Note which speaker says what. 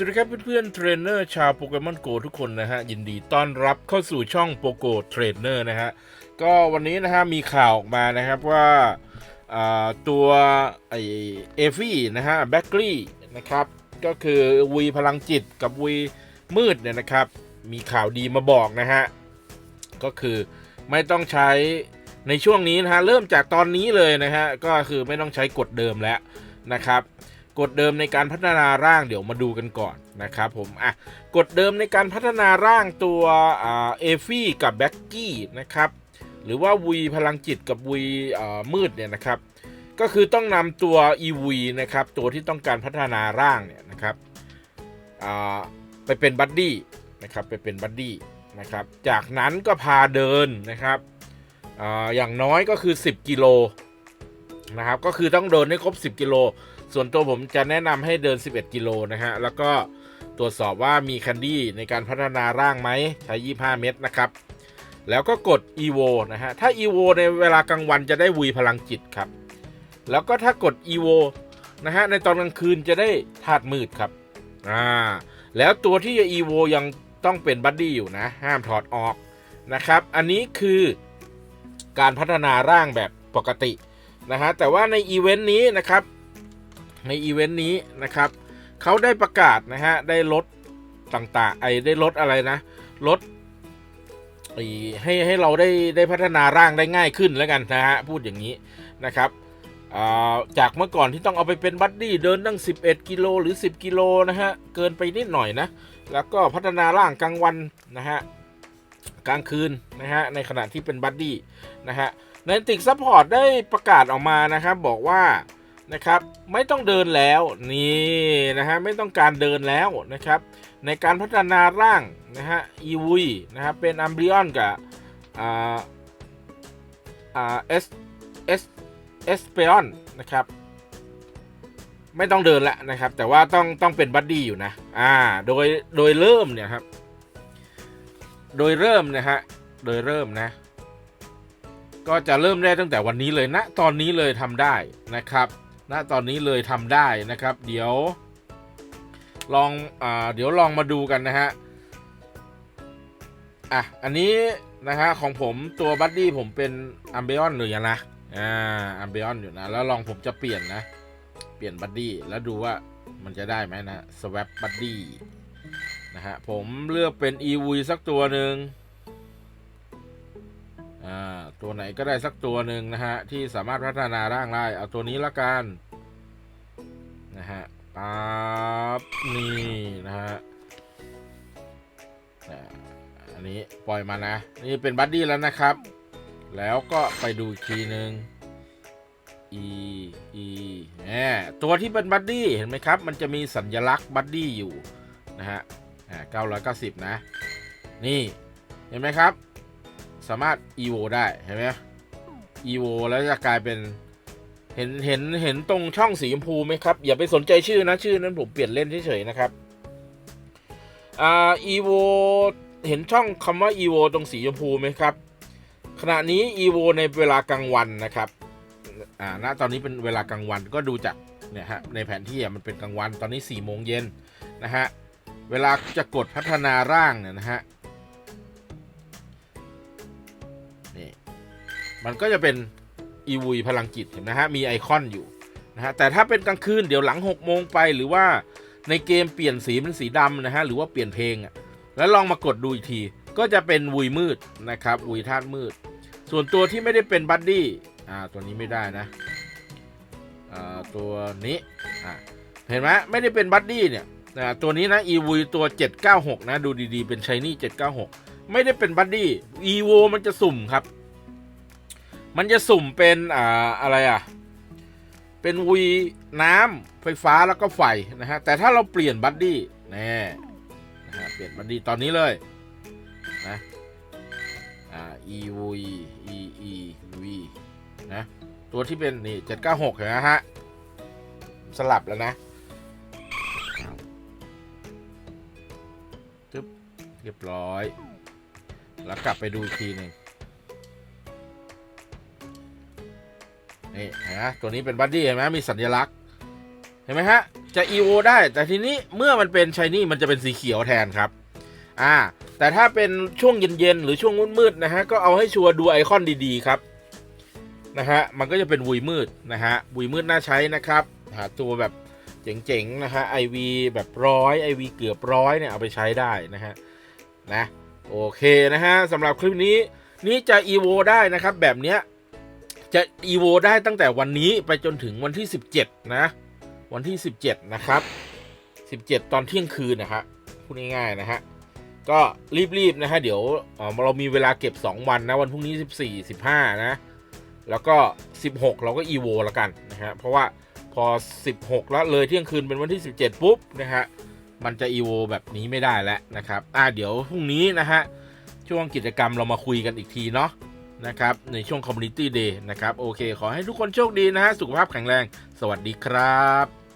Speaker 1: สวัสดีครับเพื่อนๆเทรนเนอร์ชาวโปเกมอนโกทุกคนนะฮะ ยินดีต้อนรับเข้าสู่ช่องโปโกเทรนเนอร์นะฮะ ก็วันนี้นะฮะ มีข่าวออกมานะครับว่าตัวไอเอฟี่นะฮะแบ็กลี่นะครับ ก็คือวีพลังจิตกับวีมืดเนี่ยนะครับ มีข่าวดีมาบอกนะฮะ ก็คือไม่ต้องใช้ในช่วงนี้นะฮะ เริ่มจากตอนนี้เลยนะฮะ ก็คือไม่ต้องใช้กฎเดิมแล้วนะครับ กฎเดิมในการพัฒนาร่างเดี๋ยวมาดูกันก่อนนะครับผมอะกฎเดิมในการพัฒนาร่างตัวเอฟี่กับแบ็กกี้นะครับหรือว่าวีพลังจิตกับวีมืดเนี่ยนะครับก็คือต้องนำตัว EV นะครับตัวที่ต้องการพัฒนาร่างเนี่ยนะครับไปเป็นบัดดี้นะครับไปเป็นบัดดี้นะครับจากนั้นก็พาเดินนะครับออย่างน้อยก็คือ 10 กิโลนะครับก็คือต้องเดินให้ครบ 10 กิโล ส่วนตัวผมจะแนะนำให้เดิน 11 กิโลนะฮะ แล้วก็ตรวจสอบว่ามีแคนดี้ในการพัฒนาร่างไหมใช้ 25 เม็ดนะครับ แล้วก็กด EVO นะฮะ ถ้า EVO ในเวลากลางวันจะได้วีพลังจิตครับ แล้วก็ถ้ากด EVO นะฮะ ในตอนกลางคืนจะได้ธาตุมืดครับ อ่า แล้วตัวที่จะ EVO ยังต้องเป็นบัดดี้อยู่นะ ห้ามถอดออกนะครับ อันนี้คือการพัฒนาร่างแบบปกตินะฮะ แต่ว่าในอีเวนต์นี้นะครับ ในอีเวนต์นี้นะครับเขาได้ประกาศนะฮะได้ลดต่างๆไอ้ได้ลดอะไรนะลดให้ให้เราได้ได้พัฒนาร่างได้ง่ายขึ้นแล้วกันนะฮะพูดอย่างนี้นะครับาจากเมื่อก่อนที่ต้องเอาไปเป็นบัดดี้เดินตั้ง 11 กิโลหรือ 10 กิโลนะฮะเกินไปนิดหน่อยนะ แล้วก็พัฒนาร่างกลางวันนะฮะกลางคืนนะฮะในขณะที่เป็นบัดดี้นะฮะในติกซัพพอร์ตได้ประกาศออกมานะครับบอกว่า นะครับ ไม่ต้องเดินแล้วนี่นะฮะไม่ต้องการเดินแล้วนะครับ ในการพัฒนาร่างนะฮะอีวุยนะครับเป็นอัมบริออนกับอ่าอ่าเอสเอสเอสเปออนนะครับไม่ต้องเดินแล้วนะครับ แต่ว่าต้องต้องเป็นบัดดี้อยู่นะอ่าโดยโดยเริ่มเนี่ยครับ โดยเริ่มนะฮะโดยเริ่มนะ ก็จะเริ่มได้ตั้งแต่วันนี้เลยนะ ตอนนี้เลยทำได้นะครับ ณตอนนี้เลยทำได้นะครับ เดี๋ยว ลองอ่าเดี๋ยวลองมาดูกันนะฮะอะอันนี้นะฮะของผมตัวบัดดี้ผมเป็นอัมเบออนหรือยังนะอ่าอัมเบออนอยู่นะ แล้วลองผมจะเปลี่ยนนะ เปลี่ยนบัดดี้แล้วดูว่ามันจะได้ไหมนะสว a ปบัดดี้นะฮะผมเลือกเป็น e v สักตัวหนึ่ง ตัวไหนก็ได้สักตัวหนึ่งนะฮะ ที่สามารถพัฒนาร่างได้ เอาตัวนี้ละกัน นะฮะปั๊บนี่นะฮะอันนี้ปล่อยมานะ นี่เป็นบัดดี้แล้วนะครับ แล้วก็ไปดูอีกทีหนึ่ง e e แหมตัวที่เป็นบัดดี้เห็นไหมครับ มันจะมีสัญลักษณ์บัดดี้อยู่นะฮะอ่า990นะ นี่เห็นไหมครับ สามารถ evo ได้ เห็นไหม evo แล้วจะกลายเป็น เห็นเห็นเห็นตรงช่องสีชมพูไหมครับ อย่าไปสนใจชื่อนะ ชื่อนั้นผมเปลี่ยนเล่นเฉยๆนะครับอ่า evo เห็นช่องคำว่า evo ตรงสีชมพูไหมครับ ขณะนี้ evo ในเวลากลางวันนะครับอ่าณตอนนี้เป็นเวลากลางวันก็ดูจากเนี่ยฮะในแผนที่อะมันเป็นกลางวันตอนนี้4ี่โมงเย็นนะฮะเวลาจะกดพัฒนาร่างเนี่ยนะฮะ มันก็จะเป็นอีวุยพลังจิตเห็นนะฮะมีไอคอนอยู่นะฮะแต่ถ้าเป็นกลางคืนเดี๋ยวหลัง6โมงไปหรือว่าในเกมเปลี่ยนสีเป็นสีดำนะฮะหรือว่าเปลี่ยนเพลงอะแล้วลองมากดดูอีกที ก็จะเป็นวุยมืดนะครับวุยธาตุมืด ส่วนตัวที่ไม่ได้เป็นบัดดี้อ่าตัวนี้ไม่ได้นะอ่าตัวนี้อ่าเห็นไหมไม่ได้เป็นบัดดี้เนี่ยอ่าตัวนี้นะอีวุยตัว 796 นะ ดูดีๆ เป็นชายนี่796 ไม่ได้เป็นบัดดี้อีโวมันจะสุ่มครับ มันจะสุ่มเป็นอ่าอะไรอะ เป็นวีน้ำไฟฟ้าแล้วก็ไฟนะฮะ แต่ถ้าเราเปลี่ยนบัดดี้แน่นะฮะเปลี่ยนบัดดี้ตอนนี้เลยนะอ่า e v e e v นะตัวที่เป็นนี่796เห็นไหมฮะ สลับแล้วนะจึ๊บเรียบร้อย แล้วกลับไปดูอีกทีหนึ่ง นี่เห็นไหมตัวนี้เป็นบัดดี้เห็นไหมมีสัญลักษณ์ เห็นไหมฮะจจะ EVO ได้ แต่ทีนี้เมื่อมันเป็นชายนี่มันจะเป็นสีเขียวแทนครับ อ่า แต่ถ้าเป็นช่วงเย็นๆ หรือช่วงมืดๆนะฮะ ก็เอาให้ชัวร์ดูไอคอนดีๆ ครับนะฮะ มันก็จะเป็นวุยมืดนะฮะวุยมืดน่าใช้นะครับ หาตัวแบบเจ๋งๆ นะฮะ IV แบบร้อย IV เกือบร้อยเนี่ยเอาไปใช้ได้นะฮะ นะ โอเคนะฮะสำหรับคลิปนี้นี่จะ EVO ได้นะครับแบบเนี้ย จะ EVO ได้ตั้งแต่วันนี้ไปจนถึงวันที่ 17 นะ วันที่ 17 นะครับ 17 ตอนเที่ยงคืนนะฮะพูดง่ายๆนะฮะก็รีบๆนะฮะเดี๋ยวเออเรามีเวลาเก็บ 2 วันนะ วันพรุ่งนี้ 14 15 นะ แล้วก็ 16 เราก็ EVO แล้วกันนะฮะเพราะว่าพอ 16 แล้วเลยเที่ยงคืนเป็นวันที่ 17 ปุ๊บนะฮะมันจะ EVO แบบนี้ไม่ได้แล้วนะครับอ่าเดี๋ยวพรุ่งนี้นะฮะช่วงกิจกรรมเรามาคุยกันอีกทีเนาะ นะครับ ในช่วง Community Day นะครับ โอเค ขอให้ทุกคนโชคดีนะฮะ สุขภาพแข็งแรง สวัสดีครับ